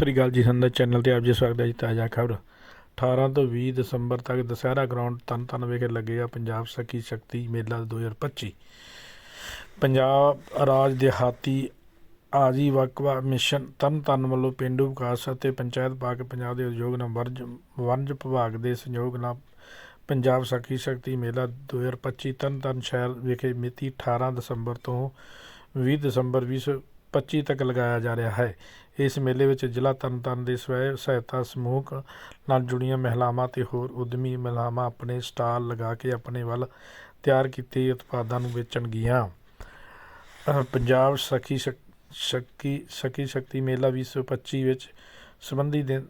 ਸ੍ਰੀ ਅਕਾਲ ਜੀ ਸੰਦਾ ਚੈਨਲ ਤੇ ਆਪ ਜੀ ਸਵਾਗਤ ਹੈ ਜੀ, ਤਾਜ਼ਾ ਖਬਰ। 18 ਤੋਂ 20 ਦਸੰਬਰ ਤੱਕ ਦੁਸਹਿਰਾ ਗਰਾਊਂਡ ਤਨਤਨ ਵਿਖੇ ਲੱਗੇਗਾ ਪੰਜਾਬ ਸਕੀ ਸ਼ਕਤੀ ਮੇਲਾ 2025 ਪੰਜਾਬ ਰਾਜ ਦਿਹਾਤੀ ਆਜੀ ਵਕਵਾ ਮਿਸ਼ਨ ਤਨਤਨ ਵੱਲੋਂ ਪਿੰਡੂ ਵਿਕਾਸ ਅਤੇ ਪੰਚਾਇਤ ਬਾਗ ਪੰਜਾਬ ਦੇ ਉਦਯੋਗ ਨਾਲ ਵਰਜ, ਵਣਜ ਵਿਭਾਗ ਦੇ ਸਹਿਯੋਗ ਨਾਲ ਪੰਜਾਬ ਸਖੀ ਸ਼ਕਤੀ ਮੇਲਾ 2025 ਤਨਤਨ ਸ਼ਹਿਰ ਵਿਖੇ ਮਿਤੀ 18 ਦਸੰਬਰ ਤੋਂ 20 ਦਸੰਬਰ 2025 ਤੱਕ ਲਗਾਇਆ ਜਾ ਰਿਹਾ ਹੈ। ਇਸ ਮੇਲੇ ਵਿੱਚ ਜ਼ਿਲ੍ਹਾ ਤਰਨਤਾਰਨ ਦੇ ਸਵੈ ਸਹਾਇਤਾ ਸਮੂਹ ਨਾਲ ਜੁੜੀਆਂ ਮਹਿਲਾਵਾਂ ਤੇ ਹੋਰ ਉਦਮੀ ਮਹਿਲਾਵਾਂ ਆਪਣੇ ਸਟਾਲ ਲਗਾ ਕੇ ਆਪਣੇ ਵੱਲ ਤਿਆਰ ਕੀਤੇ ਉਤਪਾਦਾਂ ਨੂੰ ਵੇਚਣਗੀਆਂ ਪੰਜਾਬ ਸਖੀ ਸ਼ਕ- ਸ਼ਕੀ, ਸਖੀ ਸ਼ਕਤੀ ਮੇਲਾ 2025 ਵਿੱਚ ਸੰਬੰਧੀ ਦੇ,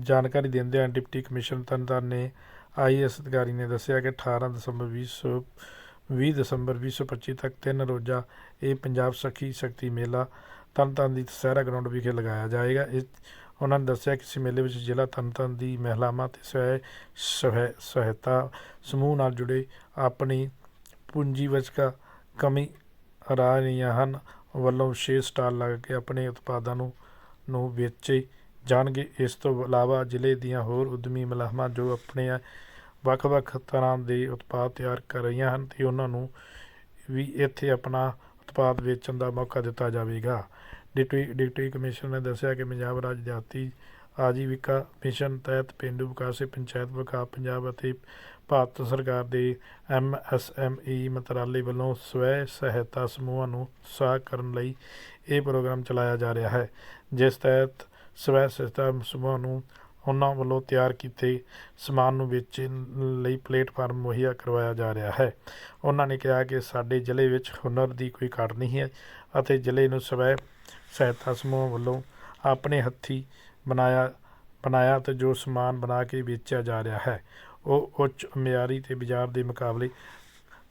ਜਾਣਕਾਰੀ ਦਿੰਦਿਆਂ ਡਿਪਟੀ ਕਮਿਸ਼ਨਰ ਤਰਨਤਾਰਨ ਨੇ ਆਈਐਸ ਅਧਿਕਾਰੀ ਨੇ ਦੱਸਿਆ ਕਿ 18 ਦਸੰਬਰ 20 20 ਦਸੰਬਰ 2025 ਤੱਕ ਤਿੰਨ ਰੋਜ਼ਾ ਇਹ ਪੰਜਾਬ ਸਖੀ ਸ਼ਕਤੀ ਮੇਲਾ ਤਰਨਤਾਰਨ ਦੀ ਦੁਸਹਿਰਾ ਗਰਾਊਂਡ ਵਿਖੇ ਲਗਾਇਆ ਜਾਏਗਾ। ਇਸ ਉਹਨਾਂ ਨੇ ਦੱਸਿਆ ਕਿ ਇਸ ਮੇਲੇ ਵਿੱਚ ਜ਼ਿਲ੍ਹਾ ਤਰਨਤਾਰਨ ਦੀ ਮਹਿਲਾਵਾਂ ਤੇ ਸਵੈ ਸਵੈ- ਸਹਾਇਤਾ ਸਮੂਹ ਨਾਲ ਜੁੜੇ ਆਪਣੀ ਪੂੰਜੀ ਵਿੱਚ ਕਮੀ ਰਾ ਰਹੀਆਂ ਹਨ। ਵੱਲੋਂ ਵਿਸ਼ੇਸ਼ ਸਟਾਲ ਲਾ ਕੇ ਆਪਣੇ ਉਤਪਾਦਾਂ ਨੂੰ ਨੂੰ ਵੇਚੇ ਜਾਣਗੇ। ਇਸ ਤੋਂ ਇਲਾਵਾ ਜ਼ਿਲ੍ਹੇ ਦੀਆਂ ਹੋਰ ਉਦਮੀ ਮਹਿਲਾਵਾਂ ਜੋ ਆਪਣੇ ਵੱਖ-ਵੱਖ ਤਰ੍ਹਾਂ ਦੇ ਉਤਪਾਦ ਤਿਆਰ ਕਰ ਰਹੀਆਂ ਹਨ ਅਤੇ ਉਹਨਾਂ ਨੂੰ ਵੀ ਇੱਥੇ ਆਪਣਾ ਉਤਪਾਦ ਵੇਚਣ ਦਾ ਮੌਕਾ ਦਿੱਤਾ ਜਾਵੇਗਾ। ਡਿਪਟੀ ਡਿਪਟੀ ਕਮਿਸ਼ਨਰ ਨੇ ਦੱਸਿਆ ਕਿ ਪੰਜਾਬ ਰਾਜ ਦਿਹਾਤੀ ਆਜੀਵਿਕਾ ਮਿਸ਼ਨ ਤਹਿਤ ਪੇਂਡੂ ਵਿਕਾਸ ਤੇ ਪੰਚਾਇਤ ਵਿਕਾਸ ਪੰਜਾਬ ਅਤੇ ਭਾਰਤ ਸਰਕਾਰ ਦੇ ਐਮਐਸਐਮਈ ਮੰਤਰਾਲੇ ਵੱਲੋਂ ਸਵੈ ਸਹਾਇਤਾ ਸਮੂਹਾਂ ਨੂੰ ਉਤਸ਼ਾਹ ਕਰਨ ਲਈ ਇਹ ਪ੍ਰੋਗਰਾਮ ਚਲਾਇਆ ਜਾ ਰਿਹਾ ਹੈ, ਜਿਸ ਤਹਿਤ ਸਵੈ ਸਹਾਇਤਾ ਸਮੂਹਾਂ ਨੂੰ ਉਹਨਾਂ ਵੱਲੋਂ ਤਿਆਰ ਕੀਤੇ ਸਮਾਨ ਨੂੰ ਵੇਚਣ ਲਈ ਪਲੇਟਫਾਰਮ ਮੁਹੱਈਆ ਕਰਵਾਇਆ ਜਾ ਰਿਹਾ ਹੈ। ਉਹਨਾਂ ਨੇ ਕਿਹਾ ਕਿ ਸਾਡੇ ਜ਼ਿਲ੍ਹੇ ਵਿੱਚ ਹੁਨਰ ਦੀ ਕੋਈ ਘਾਟ ਨਹੀਂ ਹੈ ਅਤੇ ਜ਼ਿਲ੍ਹੇ ਨੂੰ ਸਵੈ ਸਹਾਇਤਾ ਸਮੂਹ ਵੱਲੋਂ ਆਪਣੇ ਹੱਥੀ ਬਣਾਇਆ ਬਣਾਇਆ ਤੇ ਜੋ ਸਮਾਨ ਬਣਾ ਕੇ ਵੇਚਿਆ ਜਾ ਰਿਹਾ ਹੈ, ਉਹ ਉੱਚ ਮਿਆਰੀ ਤੇ ਬਾਜ਼ਾਰ ਦੇ ਮੁਕਾਬਲੇ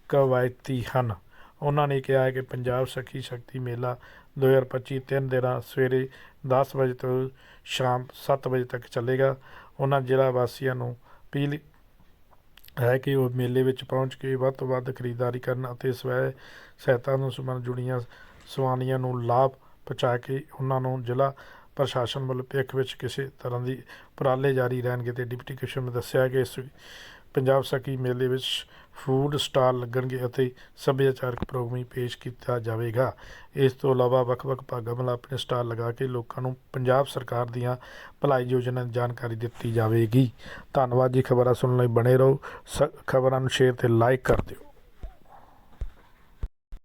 ਕਵਾਇਤੀ ਹਨ। ਉਹਨਾਂ ਨੇ ਕਿਹਾ ਹੈ ਕਿ ਪੰਜਾਬ ਸਖੀ ਸ਼ਕਤੀ ਮੇਲਾ 2025 ਤਿੰਨ ਦਿਨਾਂ ਸਵੇਰੇ 10 ਵਜੇ ਤੋਂ ਸ਼ਾਮ 7 ਵਜੇ ਤੱਕ ਚੱਲੇਗਾ। ਉਹਨਾਂ ਜ਼ਿਲ੍ਹਾ ਵਾਸੀਆਂ ਨੂੰ ਅਪੀਲ ਹੈ ਕਿ ਉਹ ਮੇਲੇ ਵਿੱਚ ਪਹੁੰਚ ਕੇ ਵੱਧ ਤੋਂ ਵੱਧ ਖਰੀਦਦਾਰੀ ਕਰਨ ਅਤੇ ਸਵੈ ਸਹਾਇਤਾ ਨੂੰ ਸੰਬੰਧ ਜੁੜੀਆਂ ਸਵਾਨੀਆਂ ਨੂੰ ਲਾਭ ਪਹੁੰਚਾ ਕੇ ਉਹਨਾਂ ਨੂੰ ਜ਼ਿਲ੍ਹਾ ਪ੍ਰਸ਼ਾਸਨ ਵੱਲੋਂ ਭਵਿੱਖ ਵਿੱਚ ਕਿਸੇ ਤਰ੍ਹਾਂ ਦੀ ਉਪਰਾਲੇ ਜਾਰੀ ਰਹਿਣਗੇ ਤੇ ਡਿਪਟੀ ਕਮਿਸ਼ਨਰ ਨੇ ਦੱਸਿਆ ਕਿ ਇਸ ਪੰਜਾਬ ਸਕੀ ਮੇਲੇ ਵਿੱਚ ਫੂਡ ਸਟਾਲ ਲੱਗਣਗੇ ਅਤੇ ਸੱਭਿਆਚਾਰਕ ਪ੍ਰੋਗਰਾਮ ਵੀ ਪੇਸ਼ ਕੀਤਾ ਜਾਵੇਗਾ। ਇਸ ਤੋਂ ਇਲਾਵਾ ਵੱਖ-ਵੱਖ ਭਾਗਾਂ ਵੱਲ ਆਪਣੇ ਸਟਾਲ ਲਗਾ ਕੇ ਲੋਕਾਂ ਨੂੰ ਪੰਜਾਬ ਸਰਕਾਰ ਦੀਆਂ ਭਲਾਈ ਯੋਜਨਾ ਦੀ ਜਾਣਕਾਰੀ ਦਿੱਤੀ ਜਾਵੇਗੀ। ਧੰਨਵਾਦ ਜੀ। ਖਬਰਾਂ ਸੁਣਨ ਲਈ ਬਣੇ ਰਹੋ। ਸ- ਖਬਰਾਂ ਨੂੰ ਸ਼ੇਅਰ ਤੇ ਲਾਈਕ ਕਰ ਦਿਓ।